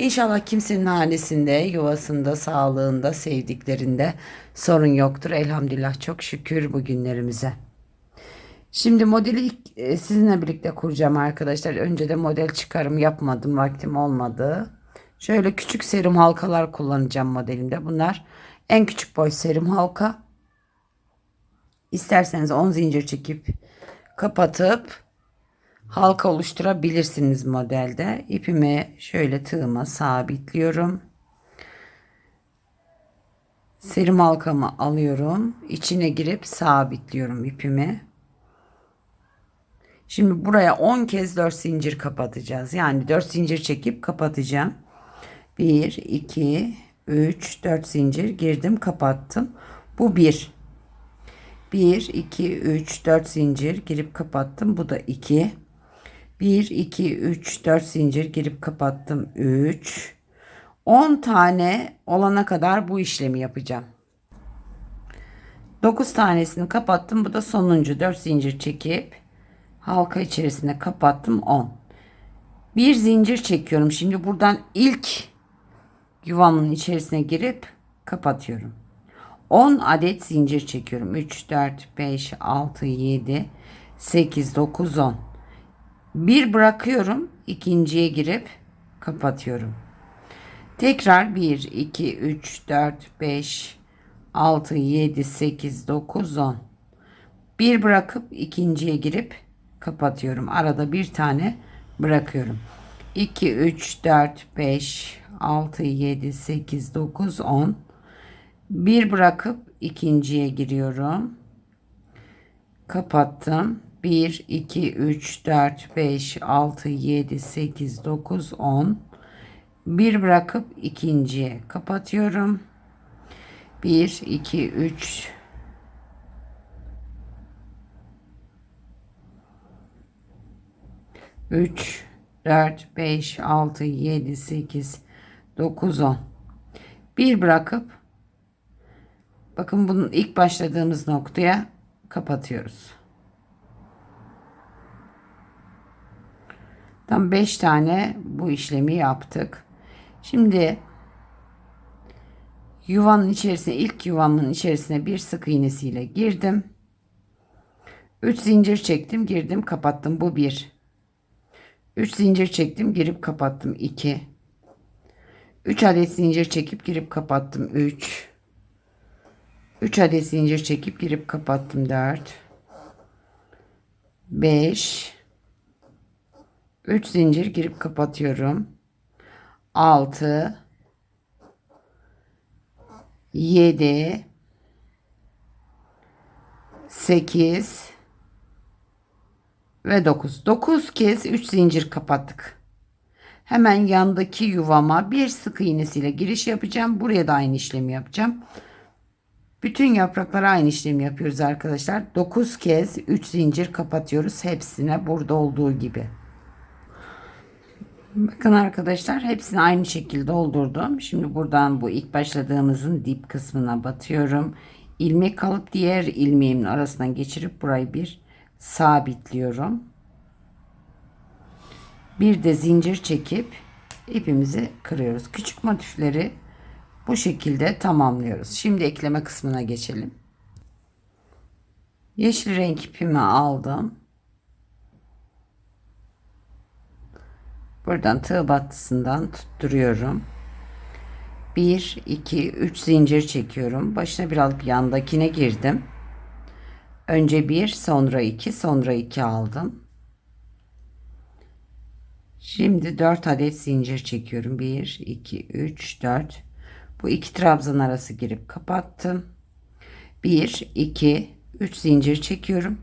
İnşallah kimsenin hanesinde, yuvasında, sağlığında, sevdiklerinde sorun yoktur. Elhamdülillah çok şükür bugünlerimize. Şimdi modeli e, sizinle birlikte kuracağım arkadaşlar. Önce de model çıkarım yapmadım. Vaktim olmadı. Şöyle küçük serum halkalar kullanacağım modelimde. Bunlar en küçük boy serum halka. İsterseniz 10 zincir çekip kapatıp halka oluşturabilirsiniz modelde. İpimi şöyle tığıma sabitliyorum. Serum halkamı alıyorum. İçine girip sabitliyorum ipimi. Şimdi buraya 10 kez 4 zincir kapatacağız. Yani 4 zincir çekip kapatacağım. 1, 2, 3, 4 zincir girdim kapattım. Bu 1. 1, 2, 3, 4 zincir girip kapattım. Bu da 2. 1, 2, 3, 4 zincir girip kapattım. 3. 10 tane olana kadar bu işlemi yapacağım. 9 tanesini kapattım. Bu da sonuncu 4 zincir çekip halka içerisine kapattım 10. Bir zincir çekiyorum. Şimdi buradan ilk yuvamın içerisine girip kapatıyorum. 10 adet zincir çekiyorum. 3, 4, 5, 6, 7, 8, 9, 10. Bir bırakıyorum. ikinciye girip kapatıyorum. Tekrar 1, 2, 3, 4, 5, 6, 7, 8, 9, 10. Bir bırakıp ikinciye girip kapatıyorum. Arada bir tane bırakıyorum. 2, 3, 4, 5, 6, 7, 8, 9, 10. Bir bırakıp ikinciye giriyorum. Kapattım. 1, 2, 3, 4, 5, 6, 7, 8, 9, 10. Bir bırakıp ikinciye kapatıyorum. 1, 2, 3, 3, 4, 5, 6, 7, 8, 9, 10. Bir bırakıp bakın bunun ilk başladığımız noktaya kapatıyoruz. Tam 5 tane bu işlemi yaptık. Şimdi yuvanın içerisine ilk yuvamın içerisine bir sık iğnesiyle girdim. 3 zincir çektim, girdim, kapattım. Bu 1. 3 zincir çektim, girip kapattım. 2. 3 adet zincir çekip girip kapattım. 3. 3 adet zincir çekip girip kapattım. 4. 5. 3 zincir girip kapatıyorum. 6 7 8 ve 9. 9 kez 3 zincir kapattık. Hemen yandaki yuvama bir sık iğnesiyle giriş yapacağım. Buraya da aynı işlemi yapacağım. Bütün yapraklara aynı işlemi yapıyoruz arkadaşlar. 9 kez 3 zincir kapatıyoruz. Hepsine burada olduğu gibi. Bakın arkadaşlar hepsini aynı şekilde doldurdum. Şimdi buradan bu ilk başladığımızın dip kısmına batıyorum. İlmek alıp diğer ilmeğimin arasından geçirip burayı bir sabitliyorum. Bir de zincir çekip ipimizi kırıyoruz. Küçük motifleri bu şekilde tamamlıyoruz. Şimdi ekleme kısmına geçelim. Yeşil renk ipimi aldım. Buradan tığ battısından tutturuyorum. 1, 2, 3 zincir çekiyorum. Başına bir alıp yandakine girdim. Önce 1, sonra 2, sonra 2 aldım. Şimdi 4 adet zincir çekiyorum. 1, 2, 3, 4. Bu iki trabzan arası girip kapattım. 1, 2, 3 zincir çekiyorum.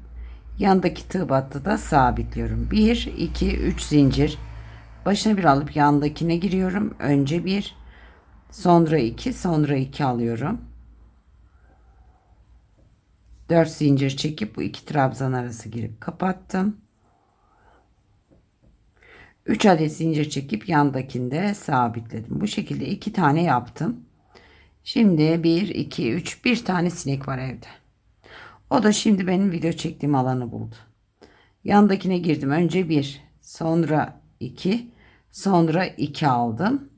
Yandaki tığ battı da sabitliyorum. 1, 2, 3 zincir. Başına bir alıp yandakine giriyorum. Önce 1, sonra 2, sonra 2 alıyorum. 4 zincir çekip bu iki trabzan arası girip kapattım. 3 adet zincir çekip yandakinde sabitledim. Bu şekilde iki tane yaptım. Şimdi 1, 2, 3 bir tane sinek var evde. O da şimdi benim video çektiğim alanı buldu. Yandakine girdim. Önce 1, sonra 2, sonra 2 aldım.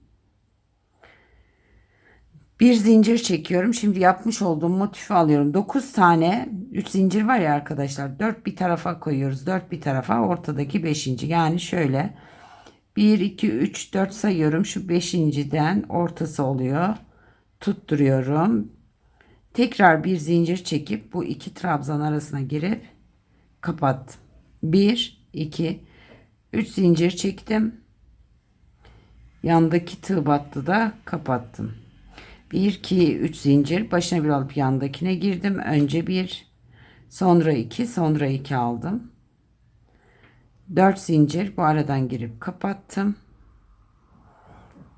Bir zincir çekiyorum. Şimdi yapmış olduğum motifi alıyorum. 9 tane 3 zincir var ya arkadaşlar. 4 bir tarafa koyuyoruz. 4 bir tarafa ortadaki 5. Yani şöyle 1 2 3 4 sayıyorum. Şu 5.den ortası oluyor. Tutturuyorum. Tekrar bir zincir çekip bu iki trabzan arasına girip kapattım. 1 2 3 zincir çektim. Yandaki tığ battı da kapattım. 1 2 3 zincir başına bir alıp yandakine girdim. Önce 1 sonra 2 sonra 2 aldım. 4 zincir bu aradan girip kapattım.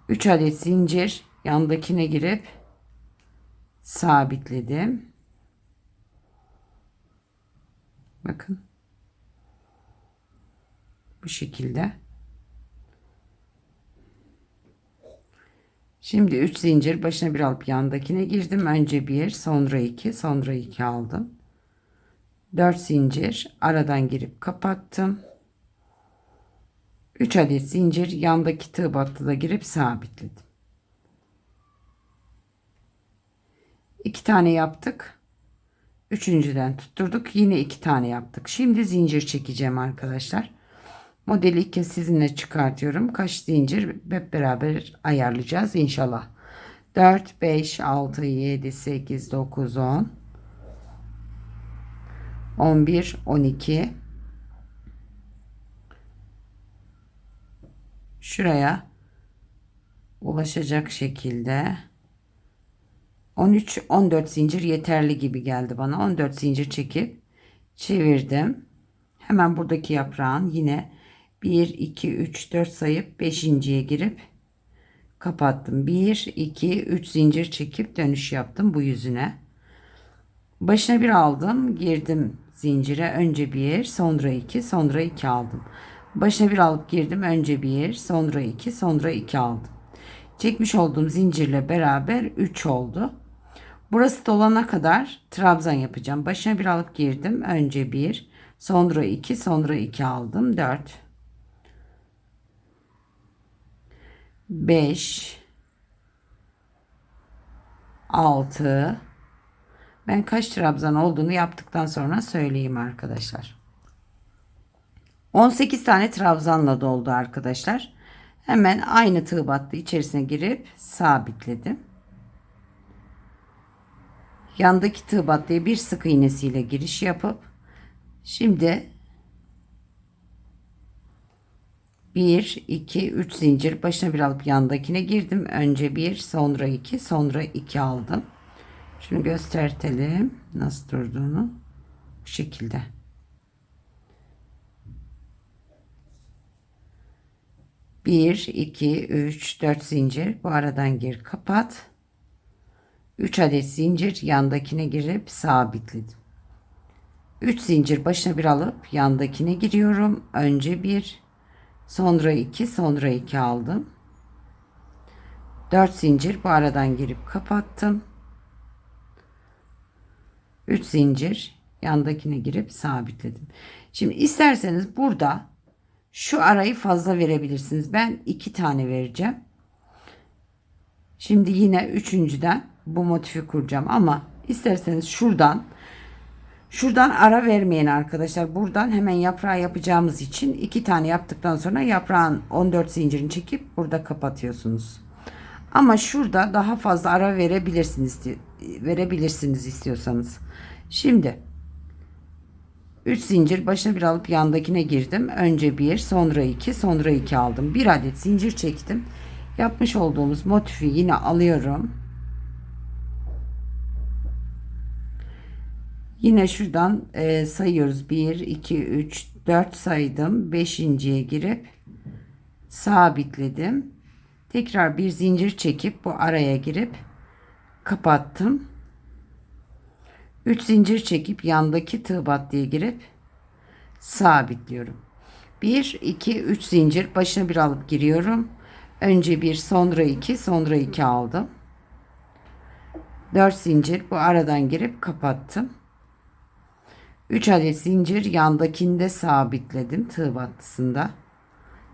3 adet zincir yandakine girip sabitledim. Bakın. Bu şekilde. Şimdi 3 zincir başına bir alıp yandakine girdim. Önce 1, sonra 2, sonra 2 aldım. 4 zincir aradan girip kapattım. 3 adet zincir yandaki tığ battıda girip sabitledim. 2 tane yaptık. Üçüncüden tutturduk. Yine 2 tane yaptık. Şimdi zincir çekeceğim arkadaşlar. Modeli ilk kez sizinle çıkartıyorum. Kaç zincir hep beraber ayarlayacağız inşallah. 4, 5, 6, 7, 8, 9, 10, 11, 12. Şuraya ulaşacak şekilde 13, 14 zincir yeterli gibi geldi bana. 14 zincir çekip çevirdim. Hemen buradaki yaprağın yine 1, 2, 3, 4 sayıp 5.ye girip kapattım. 1, 2, 3 zincir çekip dönüş yaptım bu yüzüne. Başına bir aldım. Girdim zincire. Önce 1, sonra 2, sonra 2 aldım. Başına bir alıp girdim. Önce 1, sonra 2, sonra 2 aldım. Çekmiş olduğum zincirle beraber 3 oldu. Burası dolana kadar trabzan yapacağım. Başına bir alıp girdim. Önce 1, sonra 2, sonra 2 aldım. 4, 5 6 ben kaç trabzan olduğunu yaptıktan sonra söyleyeyim arkadaşlar. 18 tane trabzanla doldu arkadaşlar. Hemen aynı tığ battı içerisine girip sabitledim. Yandaki tığ battıya bir sık iğnesiyle giriş yapıp şimdi 1, 2, 3 zincir başına bir alıp yandakine girdim. Önce 1, sonra 2, sonra 2 aldım. Şunu göstertelim. Nasıl durduğunu. Bu şekilde. Bir, iki, üç, dört zincir. Bu aradan gir kapat. Üç adet zincir yandakine girip sabitledim. Üç zincir başına bir alıp yandakine giriyorum. Önce bir, Sonra 2, sonra 2 aldım. 4 zincir bu aradan girip kapattım. 3 zincir yandakine girip sabitledim. Şimdi isterseniz burada şu arayı fazla verebilirsiniz. Ben 2 tane vereceğim. Şimdi yine üçüncüden bu motifi kuracağım ama isterseniz şuradan Şuradan ara vermeyin arkadaşlar. Buradan hemen yaprağı yapacağımız için iki tane yaptıktan sonra yaprağın 14 zincirini çekip burada kapatıyorsunuz. Ama şurada daha fazla ara verebilirsiniz verebilirsiniz istiyorsanız. Şimdi 3 zincir başına bir alıp yandakine girdim. Önce 1, sonra 2, sonra 2 aldım. Bir adet zincir çektim. Yapmış olduğumuz motifi yine alıyorum. Yine şuradan e, sayıyoruz. 1, 2, 3, 4 saydım. 5.ye girip sabitledim. Tekrar bir zincir çekip bu araya girip kapattım. 3 zincir çekip yandaki tığ battıya girip sabitliyorum. 1 2 3 zincir başına bir alıp giriyorum. Önce bir sonra 2 sonra 2 aldım. 4 zincir bu aradan girip kapattım. 3 adet zincir yandakinde sabitledim tığ battısında.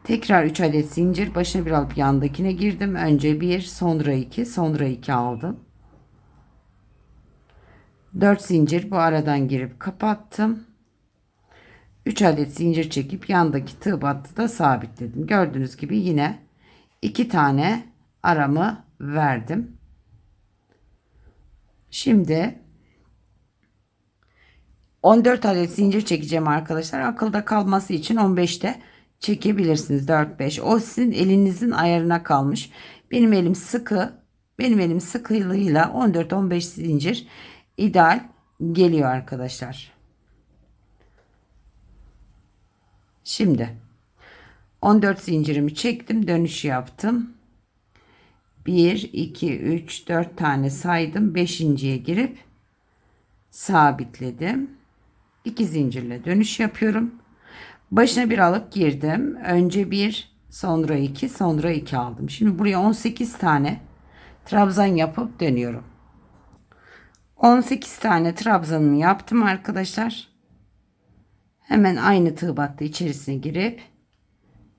Tekrar 3 adet zincir başına bir alıp yandakine girdim. Önce 1 sonra 2 sonra 2 aldım. 4 zincir bu aradan girip kapattım. 3 adet zincir çekip yandaki tığ battıda sabitledim. Gördüğünüz gibi yine 2 tane aramı verdim. Şimdi 14 adet zincir çekeceğim arkadaşlar. Akılda kalması için 15'te çekebilirsiniz. 4 5. O sizin elinizin ayarına kalmış. Benim elim sıkı. Benim elim sıkılığıyla 14 15 zincir ideal geliyor arkadaşlar. Şimdi 14 zincirimi çektim, dönüş yaptım. 1 2 3 4 tane saydım. 5.'ye girip sabitledim. 2 zincirle dönüş yapıyorum. Başına bir alıp girdim. Önce bir, sonra iki, sonra iki aldım. Şimdi buraya 18 tane trabzan yapıp dönüyorum. 18 tane trabzanımı yaptım arkadaşlar. Hemen aynı tığ battı içerisine girip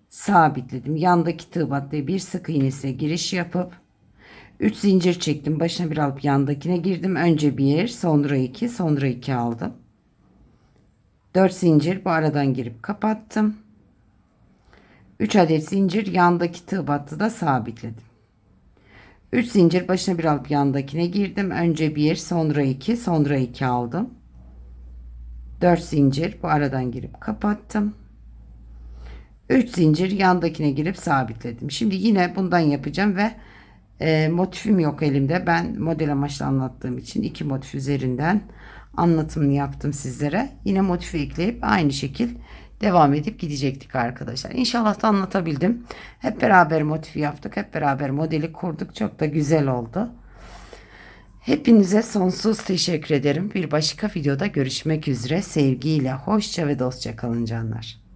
sabitledim. Yandaki tığ battıya bir sık iğnesine giriş yapıp 3 zincir çektim. Başına bir alıp yandakine girdim. Önce bir, sonra iki, sonra iki aldım. 4 zincir bu aradan girip kapattım. 3 adet zincir yandaki tığ battıda sabitledim. 3 zincir başına bir alıp yandakine girdim. Önce 1, sonra 2, sonra 2 aldım. 4 zincir bu aradan girip kapattım. 3 zincir yandakine girip sabitledim. Şimdi yine bundan yapacağım ve e, motifim yok elimde. Ben model amaçlı anlattığım için iki motif üzerinden anlatımını yaptım sizlere. Yine motifi ekleyip aynı şekil devam edip gidecektik arkadaşlar. İnşallah da anlatabildim. Hep beraber motifi yaptık. Hep beraber modeli kurduk. Çok da güzel oldu. Hepinize sonsuz teşekkür ederim. Bir başka videoda görüşmek üzere. Sevgiyle, hoşça ve dostça kalın canlar.